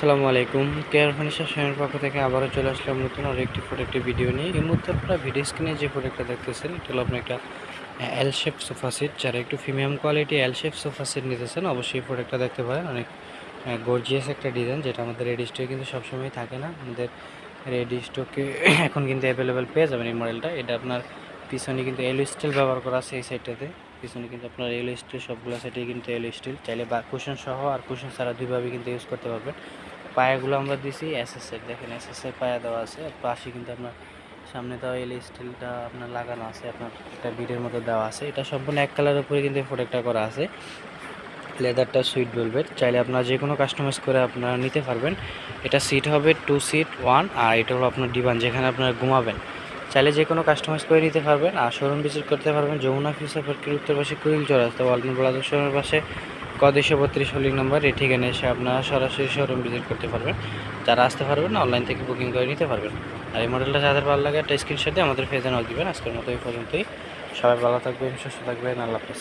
আসসালামু আলাইকুম। Care furniture শোয়ের পক্ষ থেকে আবারও চলে আসলাম নতুন আর একটি প্রোডাক্টে ভিডিও নিয়ে। এই মুহূর্তে আপনারা ভিডিও স্ক্রিনে যে প্রোডাক্টটা দেখতেছেন, এটা হলো আপনার একটা এল শেপ সোফা সেট যারা একটু premium quality L shape sofa set নিতেছেন, অবশ্যই এই প্রোডাক্টটা দেখতে পারেন। অনেক গর্জিয়াস একটা ডিজাইন যেটা আমাদের রেডি স্টকে কিন্তু সবসময় থাকে না। আমাদের রেডি স্টকে এখন কিন্তু অ্যাভেলেবেল পেয়ে যাবেন এই মডেলটা এটা আপনার পিছনে কিন্তু এলো স্টিল ব্যবহার করা আছে এই সাইডটাতে পিছনে কিন্তু আপনার এলো স্টিল সবগুলো সাইডে কিন্তু এল স্টিল চাইলে বা কুশন সহ আর কুশন ছাড়া দুইভাবে কিন্তু ইউজ করতে পারবেন। পায়াগুলো আমরা দিছি এসএসের দেখেন এসএসের পায়া দেওয়া আছে। আর পাশে কিন্তু আপনার সামনে দেওয়া এল স্টিলটা আপনার লাগানো আছে, আপনার একটা বিটের মতো দেওয়া আছে। এটা সম্পূর্ণ এক কালারের উপরে কিন্তু প্রোডাক্টটা করা আছে। লেদারটা সুইট ভেলভেট চাইলে আপনারা যে কোনো কাস্টমাইজ করে আপনারা নিতে পারবেন। এটা সিট হবে টু সিট ওয়ান আর এটা হলো আপনার ডিভান যেখানে আপনারা ঘুমাবেন। চাইলে যে কোনো কাস্টমাইজ করে নিতে পারবেন। আর শোরুম ভিজিট করতে পারবেন যমুনা ফিউচার পার্কের উত্তর পাশে কুড়িল চৌরাস্তা ওয়ালটন প্লাজা শোরুমের পাশে ক দুশো বত্রিশ হোল্ডিং নাম্বার এই ঠিকানে এসে আপনারা সরাসরি শোরুম ভিজিট করতে পারবেন। যারা আসতে পারবেন অনলাইন থেকে বুকিং করে নিতে পারবেন। আর এই মডেলটা যাদের ভালো লাগে, একটা স্ক্রিনশট দিয়ে আমাদের ফেজে নক দিবেন। আজকের মতো এই পর্যন্তই। সবাই ভালো থাকবেন, সুস্থ থাকবেন। আল্লাহ হাফেজ।